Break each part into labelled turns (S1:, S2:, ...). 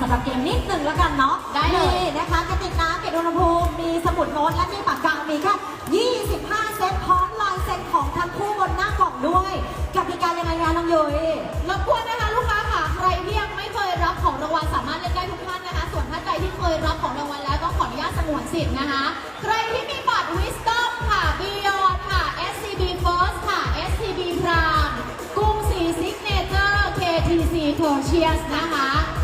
S1: สำหรับเกมนิดหนึ่งแล้วกันเนาะ
S2: ได้เลย
S1: มีนะคะกระติกน้ำเก็บอุณหภูมิมีสมุดโน้ตและมีปากกามีแค่ 25 เซตพร้อมลายเซ็นของทั้งคู่บนหน้ากล่องด้วยกติกายังไงงานน้องยุ้ย
S2: รบกวนนะคะลูกค้าค่ะ ใครที่ยังไม่เคยรับของรางวัลสามารถเล่นได้ทุกท่านนะคะ ส่วนท่านใดที่เคยรับของรางวัลแล้วต้องขออนุญาตสงวนสิทธิ์นะคะ ใครที่มีบัตร Wisdom ค่ะ Beyond ค่ะ SCB First ค่ะ SCB Prime กรุงศรี Signature KTC Tertius นะคะ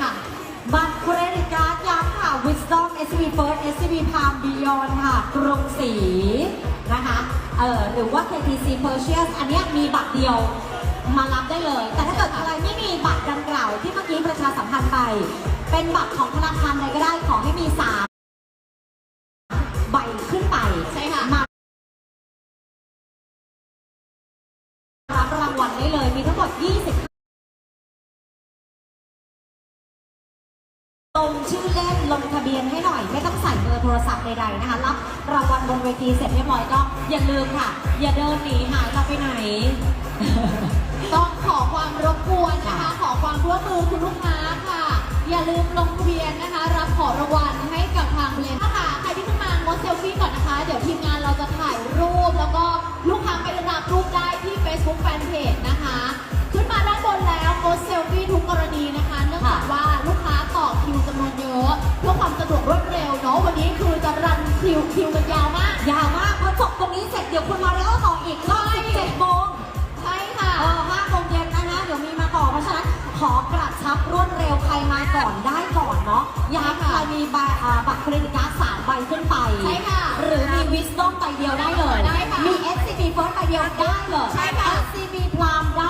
S2: ค่ะ บัตรเครดิตการ์ดย้ำ
S1: ค่ะ Wisdom SCB First SCB Palm Beyond ค่ะ กรุงศรีนะคะ เออหรือว่า KTC Purchase อันเนี้ยมีบัตรเดียวมารับได้เลย แต่ถ้าเกิดอะไรไม่มีบัตรดังกล่าวที่เมื่อกี้ประชาสัมพันธ์ไป เป็นบัตรของธนาคารใดก็ได้ขอให้มีสาม ลงทะเบียนให้หน่อย ไม่ต้องใส่เบอร์โทรศัพท์ใดๆนะคะ รับรางวัลบนเวทีเสร็จเรียบร้อยก็อย่าลืมค่ะ อย่าเดินหนีหายเราไปไหน
S2: ต้องขอความรบกวนนะคะ ขอความร่วมมือคุณลูกค้าค่ะ อย่าลืมลงทะเบียนนะคะ รับของรางวัลให้กับทางเลนค่ะใครที่ขึ้นมางดเซลฟี่ก่อนนะคะ เดี๋ยวทีมงานเราจะถ่ายรูป แล้วก็ลูกค้าไปรับรูปได้ที่ Facebook Fanpage นะคะ ขึ้นมาด้านบนแล้วงดเซลฟี่ทุกกรณีนะคะ เนื่องจากว่าลูกค้าต่อคิวจำนวนเยอะ คิวคิวกันยาวมาก
S1: ยาวมากพอจบตรงนี้เสร็จเดี๋ยวคุณมาริโอต่ออีกรอบ17โมง
S2: ใช่ค่ะ
S1: เออ5โมงเย็นนะคะเดี๋ยวมีมาต่อเพราะฉะนั้นขอกระชับรวดเร็วใครมาก่อนได้ก่อนเนาะย้ำใครมีใบอ่าบัตรเครดิตการ์ดสามใบขึ้นไป
S2: ใช่ค่ะ
S1: หรือมี Wisdom ใบเดียวได้เลย
S2: ได้ค่ะ
S1: มี SCB First ใบเดียวได้เลย
S2: ใช่ค่ะ
S1: SCB Prime ได้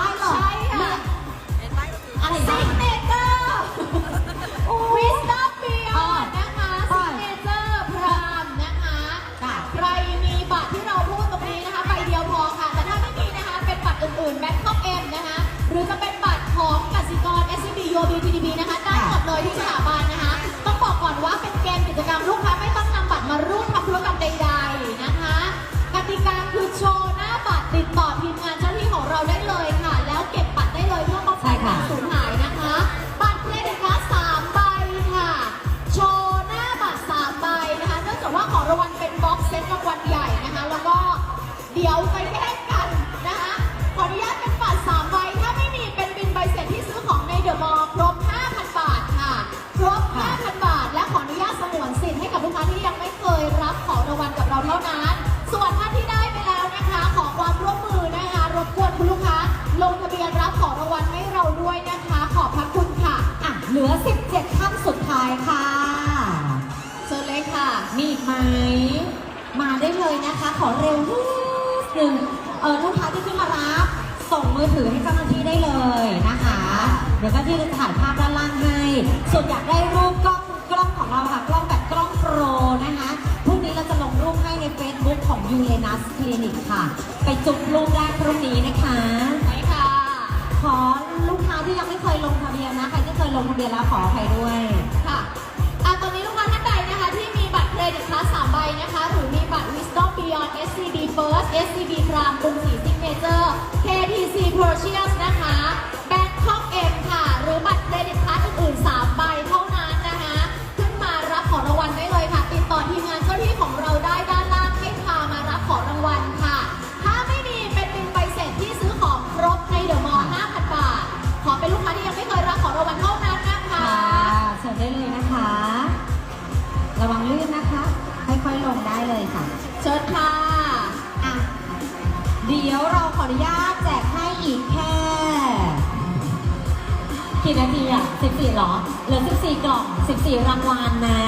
S2: กิจกรรมลูกค้าไม่ต้องนำบัตรมาร่วมทำธุรกรรมใด ๆนะคะกติกาคือโชว์หน้าบัตรติดต่อทีมงานเจ้าหน้าที่ของเราได้เลยค่ะ แล้วเก็บบัตรได้เลยเพื่อป้องกันการสูญหายนะคะ บัตรเครดิตการ์ดสามใบค่ะ โชว์หน้าบัตรสามใบนะคะเนื่องจากว่าของรางวัลเป็นบ็อกเซตรางวัลใหญ่นะคะ แล้วก็เดี๋ยวไปแย่ง เบียนรับของรางวัลให้เราด้วยนะคะ ขอบพระคุณค่ะ
S1: อะ เหลือ 17 ท่านสุดท้ายค่ะ
S2: เชิญเลยค่ะ
S1: มีอีกไหม มาได้เลยนะคะ ขอเร็วนิดนึงเออลูกค้าที่ขึ้นมารับ ส่งมือถือให้เจ้าหน้าที่ได้เลยนะคะ เดี๋ยวเจ้าหน้าที่จะถ่ายภาพด้านล่างให้ ส่วนอยากได้รูปกล้องกล้องของเราค่ะ กล้องแบบกล้องโปรนะคะพรุ่งนี้เราจะลงรูปให้ใน Facebook ของ u r a n u s Clinic ค่ะ ไปจุดรูปแรกพรุ่งนี้นะคะ ขอลูกค้าที่ยังไม่เคยลงทะเบียนนะ ใครที่เคยลงทะเบียนแล้วขออภัยด้วย
S2: ค่ะอะตอนนี้ลูกค้าท่านใดนะคะ ที่มีบัตรเครดิตคลาสสามใบนะคะ หรือมีบัตร Wisdom Beyond SCB First SCB Prime กรุงศรีซิกเนเจอร์ KTC Prochius นะคะ Bangkok M ค่ะ หรือบัตรเคร
S1: ดิต เดี๋ยวเราขออนุญาตแจกให้อีกแค่กี่นาทีอะ14หรอ เหลือ 14 กล่อง 14 รางวัลนะ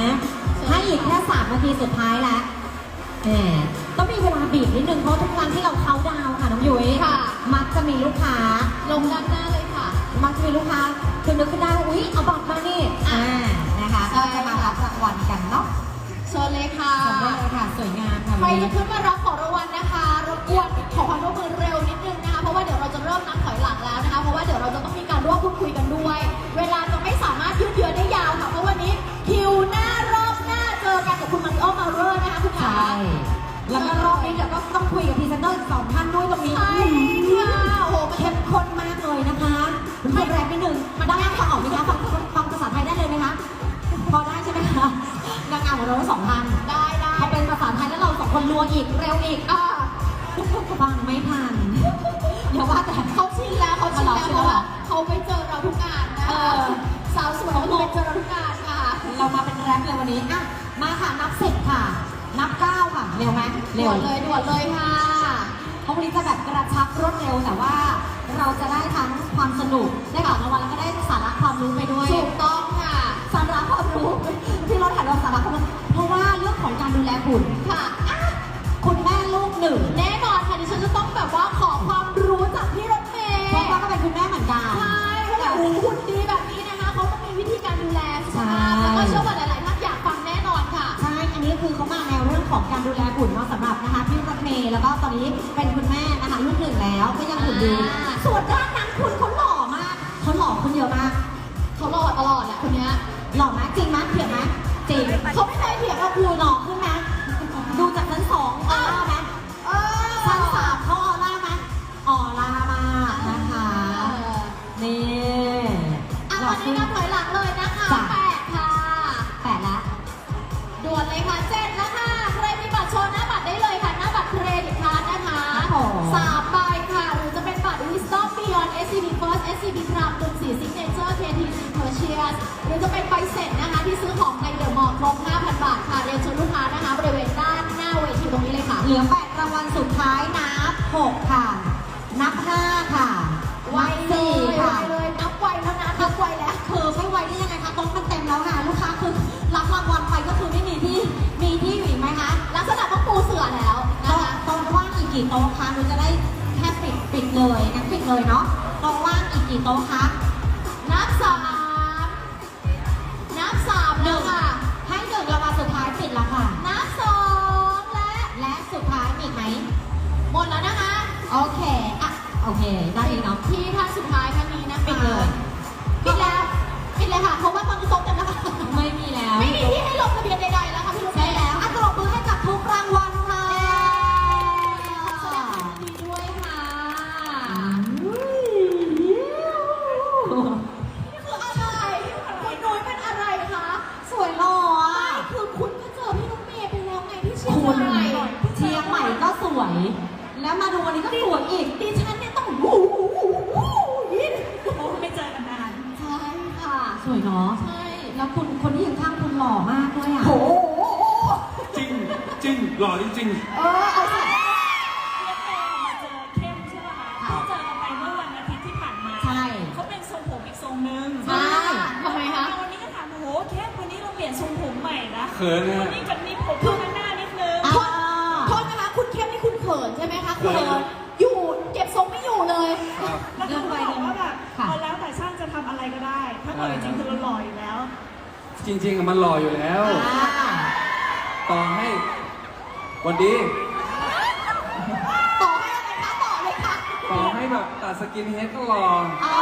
S1: ให้อีกแค่ 3 นาทีสุดท้ายแล้วแหมต้องมีเวลาบีบนิดนึง เพราะทุกครั้งที่เราเขาน์ดาวน์ค่ะ น้องยุ้ย
S2: ค่ะ
S1: มักจะมีลูกค้า
S2: ลงด้านหน้าเลยค่ะ
S1: มักจะมีลูกค้า คือนึกขึ้นได้ว่าอุ๊ย เอาบัตรมานี่ อ่า นะคะ
S2: ใช่
S1: ก็จะมารับรางวัลกันเนาะ
S2: เชิญเลยค่ะ
S1: ชมได้เลยค่ะ สวยงามค่ะ
S2: ใคร
S1: วัน
S2: จะ
S1: นี้
S2: ขึ้นมารับของรางวัลนะคะรบ กวนขอความร่วมมือเร็วนิดนึงนะคะ เพราะว่าเดี๋ยวเราจะเริ่มนับถอยหลังแล้วนะคะ เพราะว่าเดี๋ยวเราจะต้องมีการร่วมพูดคุยกันด้วย เวลาจะไม่สามารถยืดเยื้อได้ยาวค่ะ เพราะวันนี้คิวหน้ารอบหน้าเจอกันกับคุณมาริโอมาเรอร์นะคะคุณขา
S1: ใช่แล้วก็รอบนี้เดี๋ยวก็ต้องคุยกับพรีเซนเตอร์อีกสองท่านด้วยตรงนี้
S2: ใช่ค่ะโอ้โห
S1: เข้มข้นมากเลยนะคะมันแรงนิดนึงมันได้ฟังออกไหมคะฟังฟังภาษาไทยได้เลยไหมคะ พอได้ใช่ไหมคะนางงามของเราทั้งสองท่าน
S2: ได้ได้
S1: พอเป็นภาษาไทยแล้วเราสองคนรัวอีกเร็วอีก
S2: อ่า
S1: ฟังไม่ทัน อย่าว่าแต่
S2: เขาชินแล้วเขาชินแล้ว
S1: ชิน
S2: เพ
S1: แล้ว
S2: ราะว่าเขาไปเจอเราทุกงานนะ
S1: เอ
S2: คะ
S1: อ
S2: สาวสวยเขาไปเจอเราทุกงานค่ะ
S1: เรามาเป็นแรปเลยวันนี้อะมาค่ะนับสิบค่ะ นับเก้าค่ะ เร็วไหมเร็
S2: ด่
S1: ว
S2: วนเลยด่วนเลยค่ะ
S1: เพราะวันนี้จะแบบกระชับรวดเร็วแต่ว่า เราจะได้ทั้งความสนุกได้ของรางวัลแล้วก็ได้สาระความรู้ไปด้วย
S2: ถูกต้องค่ะ
S1: สาระความรู้ที่เราถ่ายเราสาระความรู้เพราะว่าเรื่องของการดูแลหุ่น
S2: ค่ะอะ
S1: คุณแม่ลูกหนึ่ง
S2: แน่ แบบว่าขอความรู้จากพี่รถเมย์
S1: เพราะว่าก็เป็นคุณแม่เหมือนกัน
S2: ใช่เพราะแบบหุ่นดีแบบนี้นะคะเขาต้องมีวิธีการดูแลสุขภาพ
S1: ใช่
S2: แล้วก็เชื่อว่าหลายๆท่านอยากฟังแน่นอนค่ะ
S1: ใช่ อันนี้คือเขามาแนวเรื่องของการดูแลหุ่นเนาะสำหรับนะคะพี่รถเมย์แล้วก็ตอนนี้เป็นคุณแม่นะคะลูกหนึ่งแล้วก็ยังหุ่นดี
S2: อ่า
S1: ส่วนด้านนั้นคุณเขาหล่อมากเขาหล่อขึ้นเยอะมาก
S2: เขาหล่อตลอดแหละคนเนี้ย
S1: หล่อไหมจริงไหมเถียงไหมจริง
S2: เขาไม่เคยเถียงกับ
S1: ดูหล่อขึ้ อะหล่อ
S2: วัน
S1: ขึ้
S2: นี้
S1: น
S2: นับถอยหลังเลยนะคะ
S1: จ้ะ
S2: แปดค่ะ
S1: แปดละ
S2: ด่วนเลยค่ะเจ็ดแล้วค่ะ ใครมีบัตรโชว์หน้าบัตรได้เลยค่ะ หน้าบัตรเครดิตการ์ดนะคะ
S1: ครับผม
S2: สามใบค่ะ หรือจะเป็นบัตร Wisdom Beyond SCB First SCB Prime ตุนสี Signature KTC Purchase หรือจะเป็นใบเสร็จนะคะ ที่ซื้อของในเดอะมอลล์ครบ5,000 บาทค่ะ เรียนเชิญลูกค้านะคะ บริเวณด้านหน้าเวทีตรงนี้เลยค่ะ
S1: เหลือแปดรางวัลสุดท้ายนับหกค่ะ นับห้าค่ะ
S2: เลย
S1: งั้นปิดเลยเนาะโต๊ะว่างอีกกี่โต๊ะคะ
S2: นับสามนับสาม
S1: ห
S2: แล้
S1: นึ่
S2: ว
S1: ง
S2: ค่ะ
S1: ให้หนึ่งรางวัลสุดท้ายปิดแล้วค่ะ
S2: นับสองและ
S1: และสุดท้ายมีอีกไหม
S2: หมดแล้วนะคะ
S1: โอเค อะ โอเค ได้อีกเนาะ
S2: ที่ท่านสุดท้ายท่านนี้นะคะ
S1: ปิดเลย
S2: หล่
S1: อ
S2: จ
S3: ริง
S2: เออเอาสิ
S4: เรียกเมย์มาเจอเข้มใช่ไหมคะ
S3: ครับ
S4: เจอกันไปเมื่อวันอาทิตย์ที่ผ่านมา
S1: ใช่
S4: เขาเป็นทรงผมอีกทรงนึง
S1: ใช่
S2: ทำไมคะ
S4: วันนี้ก็ถามโอ้โหเข้มวันนี้เราเปลี่ยนทรงผมใหม่นะ
S3: เขินนะ
S4: วันนี้กับนี้ผมเพิ่มข้างหน้านิดนึง
S1: อ่า
S2: โทษนะคะ คุณเข้มนี่คุณเขินใช่ไหมคะคุณ
S3: เขิน
S2: อยู่เก็บทรงไม่อยู่เลย
S3: ๆครับ
S4: แล้วเขาบอกว่าแบบ
S1: ค่ะ
S4: เอาแล้วแต่ช่างจะทำอะไรก็ได้ ถ้าเกิดจริงๆคือเราหล่ออยู่แล้ว
S3: จริงๆอะมันหล่ออยู่แล้ว
S1: อ่า
S3: ต่อให้ วันดี
S2: ต่อให้อะไรคะต่อเลยค่ะ
S3: ต่อให้แบบตัดสกินเฮดก็หล่อ
S1: อ่า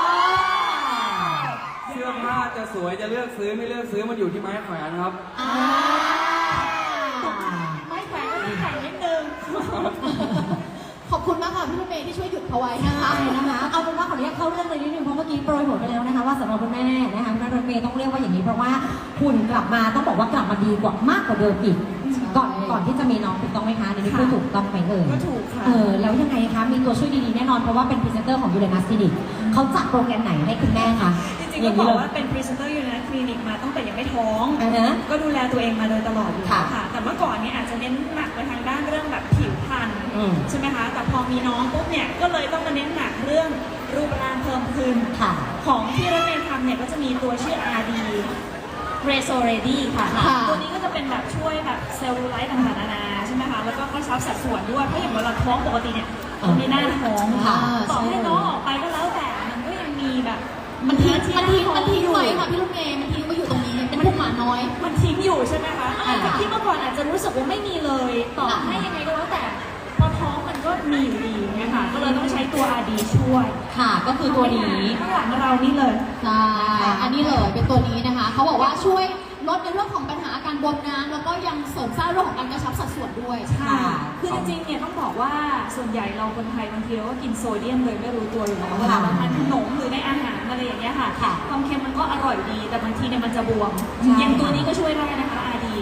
S3: เสื้อผ้าจะสวยจะเลือกซื้อไม่เลือกซื้อมันอยู่ที่ไม้แขวนครับ
S1: อ่า
S4: ไม่แขวนก็มีแขวนนิดนึง
S2: ขอบคุณมากค่ะพี่ลูกเมย์ที่ช่วยหยุดเขาไว้นะ
S1: ใช่
S2: คะ
S1: นะคะ เอาเป็นว่าขออนุญาตเข้าเรื่องเลยนิดนึงเพราะเมื่อกี้โปรยหัวไปแล้วนะคะว่าสำหรับคุณแม่นะคะคุณแม่รถเมย์ต้องเรียกว่าอย่างนี้เพราะว่าหุ่นกลับมาต้องบอกว่ากลับมาดีกว่ามากกว่าเดิมอีก ก่อนก่อนที่จะมีน้องถูกต้องไหมคะในนี้พูดถูกต้องไหมเอ่ย
S4: ก็ถูกค่ะ
S1: เออแล้วยังไงคะมีตัวช่วยดีๆแน่นอนเพราะว่าเป็นพรีเซนเตอร์ของยูเรนัสคลินิกเขาจัดโปรแกรมไหนให้คุณแม่คะ
S4: จริงๆก็บอกว่าเป็นพรีเซนเตอร์อยู่ในคลินิกมาตั้งแต่ยังไม่ท้อง
S1: อ่าฮะ
S4: ก็ดูแลตัวเองมาโดยตลอดอยู่
S1: ค่ะ
S4: แล้วค่ะ แต่เมื่อก่อนเนี่ยอาจจะเน้นหนักไปทางด้านเรื่องแบบผิวพรรณ
S1: อืม
S4: ใช่ไหมคะแต่พอมีน้องปุ๊บเนี่ยก็เลยต้องมาเน้นหนักเรื่องรูปร่างเพิ่มขึ้น
S1: ค่ะ
S4: ของที่รถเมย์ทำเนี่ยก็จะมีตัวชื่อ RD r e s o Ready ค่ะ
S2: ค่ะ
S4: ตัวนี้ก็จะเป็นแบบช่วยแบบเซลลูไลท์ต่างๆนานาใช่ไหมคะ แล้วก็กระชับสัดส่วนด้วย เพราะอย่างเวลาท้องปกติเนี่ย
S1: อ่า
S4: มีหน้าท้อง
S1: ค่ะ
S4: ต่อให้
S1: ใช่
S4: น้องออกไปก็แล้วแต่ มันก็ยังมีแบบ
S2: มันทิ้ง
S4: เนื้อ
S2: มันทิ้ง
S4: ท้อ
S2: มันทิ้ง
S4: อยู่
S2: ไว้ค่ะพี่ลูกเมย์มันทิ้งไว้อยู่ตรงนี้เป็นพวกหมาน้อย
S4: มันทิ้งอยู่ใช่ไหมคะ
S2: อ่า
S4: จากที่เมื่อก่อนอาจจะรู้สึกว่าไม่มีเลย ต่อให้ยังไงก็แล้วแต่พอท้อง มันก็มีอยู่ดีเนี่ยค่ะ ก็เลยต้องใช้ตัว RD ช่วย
S1: ค่ะ ก็คือตัวนี้
S4: ข้างหลังเรานี่เลย
S2: ใช่อันนี้เลยเป็นตัวนี้นะคะ เขาบอกว่าช่วยลดในเรื่องของปัญหาอาการบวมน้ำแล้วก็ยังเสริมสร้างเรื่องของการกระชับสัดส่วนด้วย
S1: ค่ะ
S4: คือจริงๆ เนี่ยต้องบอกว่าส่วนใหญ่เราคนไทยบางทีเราก็กินโซเดียมเลยไม่รู้ตัวอยู่แล้วเวลาเราทานขนมหรือในอาหารอะไรอย่างเงี้ยค่ะ
S1: ค่ะ
S4: ความเค็มมันก็อร่อยดี แต่บางทีเนี่ยมันจะบวม
S1: ใช่
S4: อย่างตัวนี้ก็ช่วยได้นะคะอาดี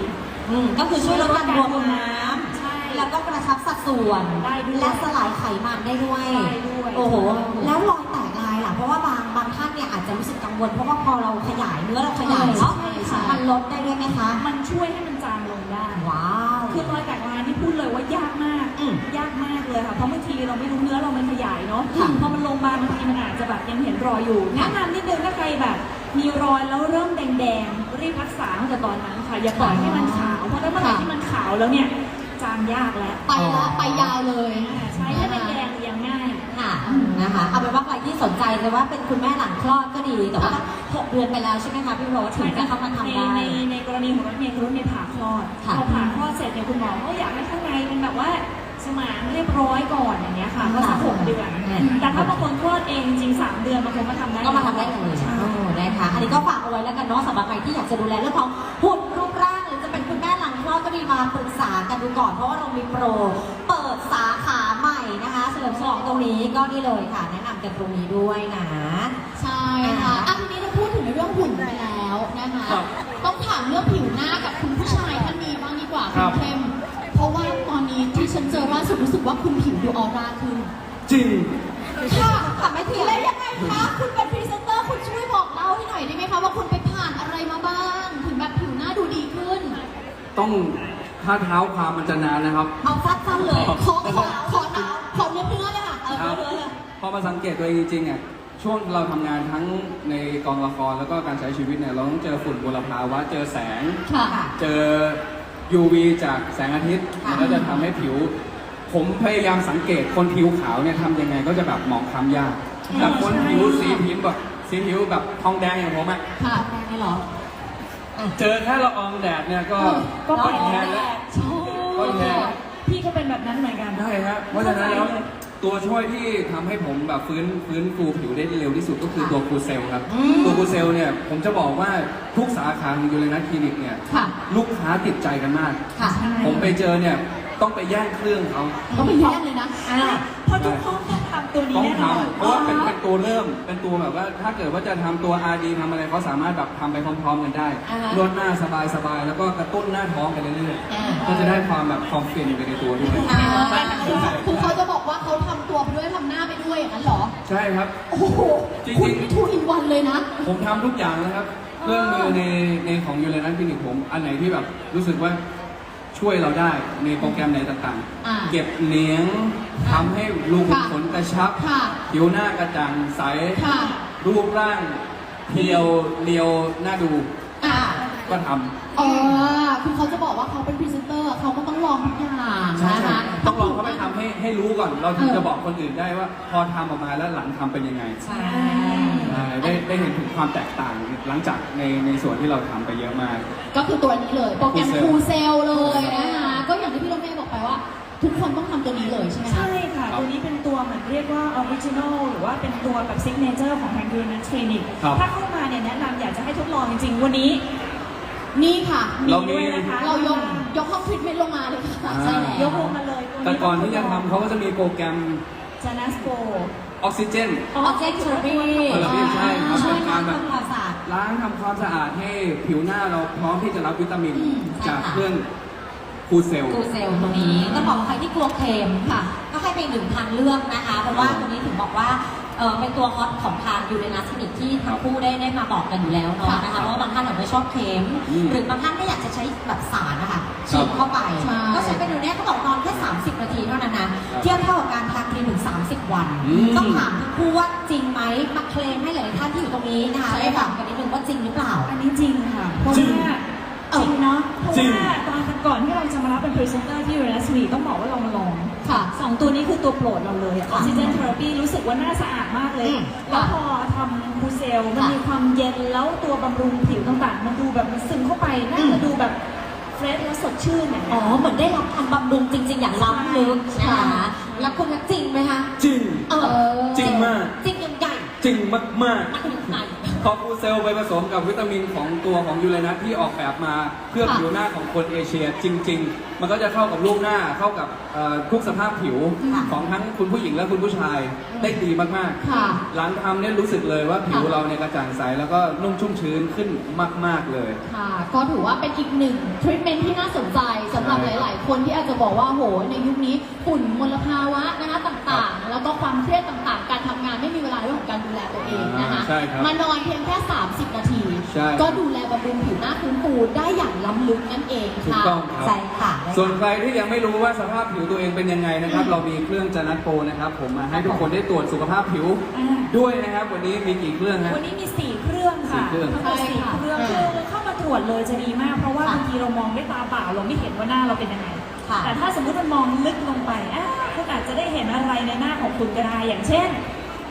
S1: อืมก็คือช่วยลดการบวมน้
S4: ใช่ำ
S1: แล้วก็กระชับสัดส่วน
S4: ได้ด้วย
S1: และสลายไขมันได้ด้วย
S4: ได้ด้วย
S1: โอ้โหแล้วรอยแตกลายล่ะเพราะว่าบางบางท่านเนี่ยอาจจะรู้สึกกังวลเพราะว่าพอเราขยายเนื้อเราขยายเนาะ
S2: ใช่ใช่
S1: มันลดได้ด้วยไหมคะ
S4: มันช่วยให้มันจางลงได้
S1: ว้าว
S4: คือรอยแตกลายที่พูดเลยว่ายากมาก
S1: อืม
S4: ยากมากเลยค่ะ เพราะบางทีเราไม่รู้เนื้อเรามันขยายเนาะ
S1: ค่ะ
S4: พอมันลงมาบางทีมันอาจจะแบบยังเห็นรอยอยู่
S1: ค่ะ
S4: แนะนำนิดนึงถ้าใครแบบ มีรอยแล้วเริ่มแดงๆรีบรักษาตั้งแต่ตอนนั้นค่ะ อย่าปล่อยให้มันขาว เพราะถ้าเมื่อไหร่ที่มันขาวแล้วเนี่ย จางยากแล้ว
S2: ไปละไปยาวเลย
S4: อ่าใช่ถ้าแดงๆเรียงง่าย
S1: ค่ะนะคะเอาเป็นว่าใครที่สนใจเลยว่าเป็นคุณแม่หลังคลอดก็ดีแต่ว่าหกเดือนไปแล้วใช่ไหมคะพี่โรสถึงจะเข้ามาทำได้
S4: ในในในกรณีของรถเมย์คือรถเมย์ผ่าคลอด
S1: ค่ะ
S4: พอผ่าคลอดเสร็จเนี่ยคุณหมอเขาอยากให้ข้างในเป็นแบบว่าสมานเรียบร้อยก่อนอย่างเงี้ยค่ะก็สักหกเดือน แต่ถ้าบางคนคลอดเองจริงๆสามเดือนบางคนก็ทำได้
S1: ก็มาทำได้เลย
S4: ใช่
S1: โอ้นะคะอันนี้ก็ฝากเอาไว้แล้วกันเนาะสำหรับใครที่อยากจะดูแลเรื่องของหุ่นรูป คุณแม่หลังคลอดก็ดีมาปรึกษากันดูก่อนเพราะว่าเรามีโปร เปิดสาขาใหม่นะคะเฉลิมฉลองตรงนี้ก็นี่เลยค่ะ แนะนำกันตรงนี้ด้วยนะ
S2: ใช่ค่ะอะทีนี้เราพูดถึงในเรื่องหุ่นไปแล้วนะคะ
S3: ครับ
S2: ต้องถามเรื่องผิวหน้ากับคุณผู้ชายท่านนี้บ้างดีกว่า
S3: ครั
S2: คุณ
S3: บ
S2: เข้มเพราะว่าตอนนี้ที่ฉันเจอล่าสุดรู้สึกว่าคุณผิวดูออร่าขึ้น
S3: จริง ต้องถ้าเท้าความมันจะนานนะครับ
S1: เอาสั้นๆเลย
S2: ขอขอขอขอเนื้อเนื้อเลยค่ะเออ
S3: ครับ
S2: เนื้อเลย
S3: พอมาสังเกตตัวเองจริงๆอะช่วงเราทำงานทั้งในกองละครแล้วก็การใช้ชีวิตเนี่ยเราต้องเจอฝุ่นมลภาวะเจอแสง
S2: ค่ะ
S3: เจอ UV จากแสงอาทิตย์
S1: ค่ะ
S3: มันก็จะทำให้ผิว ผมพยายามสังเกตคนผิวขาวเนี่ยทำยังไงก็จะแบบหมองคล้ำยากแต่คนผิวสีผิวแบบสีผิวแบบทองแดงอย่างผมอะ
S2: ค่ะ
S1: ได้ไหมเหรอ
S3: เจอแค่ละอองแดดเนี่ยก็
S4: ก็
S3: ก็
S4: เป็น
S3: แทนแล้ว
S4: ชอบ
S3: ก็แทน
S4: พี่ก็เป็นแบบนั้นเหมือนกัน
S3: ได้ครับเพราะฉะนั้นแล้วตัวช่วยที่ทำให้ผมแบบฟื้นฟื้นฟูผิวได้เร็วที่สุดก็คือตัวคูเซลครับ
S1: อืม
S3: ตัวคูเซลเนี่ยผมจะบอกว่าทุกสาขาของยูเรนัสคลินิกเนี่ย
S2: ค่ะ
S3: ลูกค้าติดใจกันมาก
S1: ค่ะ
S4: ใช่
S3: ผมไปเจอเนี่ยต้องไปแย่งเครื่องเขา
S2: ต้องไปแย่งเลยนะ
S1: อ่า
S4: เพราะทุกห้องต้องทำ ตัวนี้
S3: ต้อง
S4: แน่นอน
S3: ทำเพราะว่าเป็นเป็นตัวเริ่ม เป็นตัวแบบว่า ถ้าเกิดว่าจะทำตัว RD ทำอะไรเขาสามารถแบบทำไปพร้อมๆกันได้
S1: อ่าฮะ
S3: นวดหน้าสบายๆ แล้วก็กระตุ้นหน้าท้องไปเรื่อย
S1: อ่า
S3: ๆก็จะได้ความแบบความฟินไปในตัวด้วย
S1: อ่า
S2: คือเขาจะบอกว่าเขาทำตัวไปด้วยทำหน้าไปด้วยอย่างนั้นเหรอ
S3: ใช่ครับ
S2: โอ้โห
S3: จริงๆ
S2: คุณนี่ทูอินวันเลยนะ
S3: ผมทำทุกอย่างนะครับ เครื่องมือในในของยูเรนัสคลินิกผม อันไหนที่แบบรู้สึกว่า ช่วยเราได้ในโปรแกรมไหนต่าง
S2: อ่า
S3: ๆ เก็บเหนียงทำให้รูขุม
S2: ค่ะ
S3: ขนกระชับ
S2: ค่ะ
S3: ผิวหน้ากระจ่างใส
S2: ค่ะ
S3: รูปร่างเรียวเรียวน่าดู
S2: อ่า
S3: ก็ทำ
S2: เออคือเขาจะบอกว่าเขาเป็นพรีเซนเตอร์เขาก็ต้องลองทุกอย่าง
S3: ใช่
S2: นะคะ
S3: ต้องลองเขาไปทำให้ให้รู้ก่อน เราถึง
S2: เออ
S3: จะบอกคนอื่นได้ว่า พอทำออกมาแล้วหลังทำเป็นยังไง
S1: ใช่
S3: ใช่ได้ได้เห็นถึงความแตกต่างหลังจากในในส่วนที่เราทำไปเยอะมาก
S2: ก็คือตัวนี้เลยโปรแกรม
S3: Cool Cell
S2: คูเซลเลยนะคะก็อย่างที่พี่รถเมย์บอกไปว่า ทุกคนต้องทำตัวนี้เลยใช่ไหมคะ
S4: ใช่ค่ะตัวนี้เป็นตัวเหมือนเรียกว่าออริจินอลหรือว่าเป็นตัวแบบซิกเนเจอร์ของทางยูนัสคลินิก
S3: ครับ
S4: ถ้าเข้ามาเนี่ยแนะนำอยากจะให้ทดลองจริงๆ วันนี้
S2: นี่ค่ะ
S3: เรามี
S4: ด้วยนะคะ
S2: เรายกยกห้องทรีทเมนต์ลงมาเลยค่ะ
S3: อ่า
S2: ใช่แล้ว
S4: ยกลงมาเลย
S3: แต่ก่อนที่จะทำเขาก็จะมีโปรแกรม
S4: จานัสโก
S3: ออกซิเจน
S1: ออบเจกต์เทอร์บี
S3: เออใช่ครับ
S1: ช่วย
S3: เป็นการแบบ
S1: ทำความสะอาด
S3: ล้างทำความสะอาดให้ผิวหน้าเราพร้อมที่จะรับวิตามิน
S1: อืมใช่
S3: จาก
S1: ค่ะ
S3: เครื่องคูเซล
S1: กูเซลตัวนี้ต้องบอกว่าใครที่กลัวเค็มค่ะ ก็ให้เป็นหนึ่งทางเลือกนะคะ เพราะว่าตัวนี้ถึงบอกว่า เออเป็นตัวฮอตของทางยูเรนัสคลินิกที่ทั้งคู่ได้ได้มาบอกกันอยู่แล้วเนาะนะคะเพราะว่าบางท่านอาจจะไม่ชอบเค็ม
S3: อืม
S1: หรือบางท่านก็อยากจะใช้แบบสารนะคะ
S3: ครั
S1: ฉี
S3: บ
S1: ดเข้าไป
S2: ใช่
S1: ก็ใช้เป็นตัวเนี้ยเขาบอกนอนแค่ 30 นาทีเท่านั้นนะเทียบเท่ากับการทานครีมถึง 30 วัน
S3: อืม
S1: ต้องถามทั้งคู่ว่าจริงไหมมาเคลมให้หลายๆท่านที่อยู่ตรงนี้นะคะ
S2: ใช่
S1: ได้
S2: ค่ะ
S1: ถามกันนิดนึงว่าจริงหรือเปล่า
S4: อันนี้จริงค่ะ เพราะ
S3: จริง
S4: ว่าจริงเนาะเพ ราะ
S3: จริง
S4: ว่าตอนก่อนที่เราจะมารับเป็นพรีเซนเตอร์ที่ยูนัสคลินิกต้องบอกว่าเรามาลอง
S2: ค่ะ
S4: สององตัวนี้คือตัวโปรดเราเลยอ
S1: ค่ะ
S4: อกซิเจนเทอราปีรู้สึกว่าหน้าสะอาดมากเลย
S1: อืม
S4: แล้วพอทำบูเซลมัน
S1: ค่ะ
S4: มีความเย็นแล้วตัวบำรุงผิวต่างๆ มันดูแบบมันซึมเข้าไปน่า
S1: อืม
S4: จะดูแบบเฟรชและสดชื่นอย่าง
S1: อ๋
S4: เงี้
S1: อย เหมือนได้รับการบำรุงจริง ๆ อย่างล้ำลึก
S4: ใช่
S1: นะคะแล้วคุณคะจริงไหมคะ
S3: จริง
S1: เออ
S3: จริงมาก
S1: จริงยังใหญ่
S3: จริงมาก
S1: มันยังให ญ่
S3: ๆพอฟูเซลไปผสมกับวิตามินของตัวของยูเรนัสที่ออกแบบมาเพื่อ
S2: ค่ะ
S3: ผิวหน้าของคนเอเชียจริง ๆ มันก็จะเข้ากับรูปหน้าเข้ากับเอ่อทุกสภาพผิว
S1: ค่ะ
S3: ของทั้งคุณผู้หญิงและคุณผู้ชายได้ดีมาก
S2: ค่ะ
S3: ๆหลังทำเนี่ยรู้สึกเลยว่าผิว
S2: ค่ะ
S3: เราเนี่ยกระจ่างใสแล้วก็นุ่มชุ่มชื้นขึ้นมาก ๆ เลย
S2: ค่ะ ก็ถือว่าเป็นอีกหนึ่งทรีทเมนที่น่าสนใจสำหรับ
S3: ใช่
S2: หลาย ๆ คนที่อาจจะบอกว่าโหในยุคนี้ฝุ่นมลภาวะนะคะต่างๆ แล้วก็ความเครียดต่างๆ การทำงานไม่มีเวลาในเรื่องของการดูแลตัวเองนะคะ
S3: ใช่ครับ
S2: มานอนเพียงแค่ 30 นาที
S3: ใช่
S2: ก็ดูแลบำรุงผิวหน้าฟื้นฟูได้อย่างล้ำลึกนั่นเอง
S3: ถูก
S2: ค่ะ
S3: ต้องครับ
S1: ใช่ค่ะ
S3: ส่วนใครที่ยังไม่รู้ว่าสภาพผิวตัวเองเป็นยังไงนะครับ เรามีเครื่องจานัทโปรนะครับผมมาให้ทุกคนได้ตรวจสุขภาพผิว
S4: อ่า
S3: ด้วยนะครับ วันนี้มีกี่เครื่องฮะ
S4: วันนี้มีสี่เครื่องค่ะ
S3: สี่เครื่อง
S4: ทั้งหมดสี่
S2: ใช่ค่ะ
S4: เครื่อง
S1: อ่า
S4: คือเข้ามาตรวจเลยจะดีมาก เพราะว่า
S1: ค่ะ
S4: บางทีเรามองด้วยตาเปล่าเราไม่เห็นว่าหน้าเราเป็นยังไง
S1: ค่ะ
S4: แต่ถ้าสมมติมันมองลึกลงไปอ่าคุณอาจจะได้เห็นอะไรในหน้าของคุณก็ได้อย่างเช่น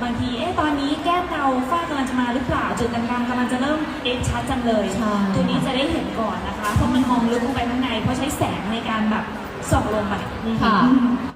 S4: บางทีเอ๊ะตอนนี้แก้มเงาฝ้ากำลังจะมาหรือเปล่าจุดด่างๆกำลังจะเริ่มเอ๊ะชัดจังเลย
S1: ใช่
S4: ตัวนี้จะได้เห็นก่อนนะคะ เพราะมันมองลึกลงไปข้างใน เพราะใช้แสงในการแบบส่องลงไป
S2: ค่ะ
S4: อืม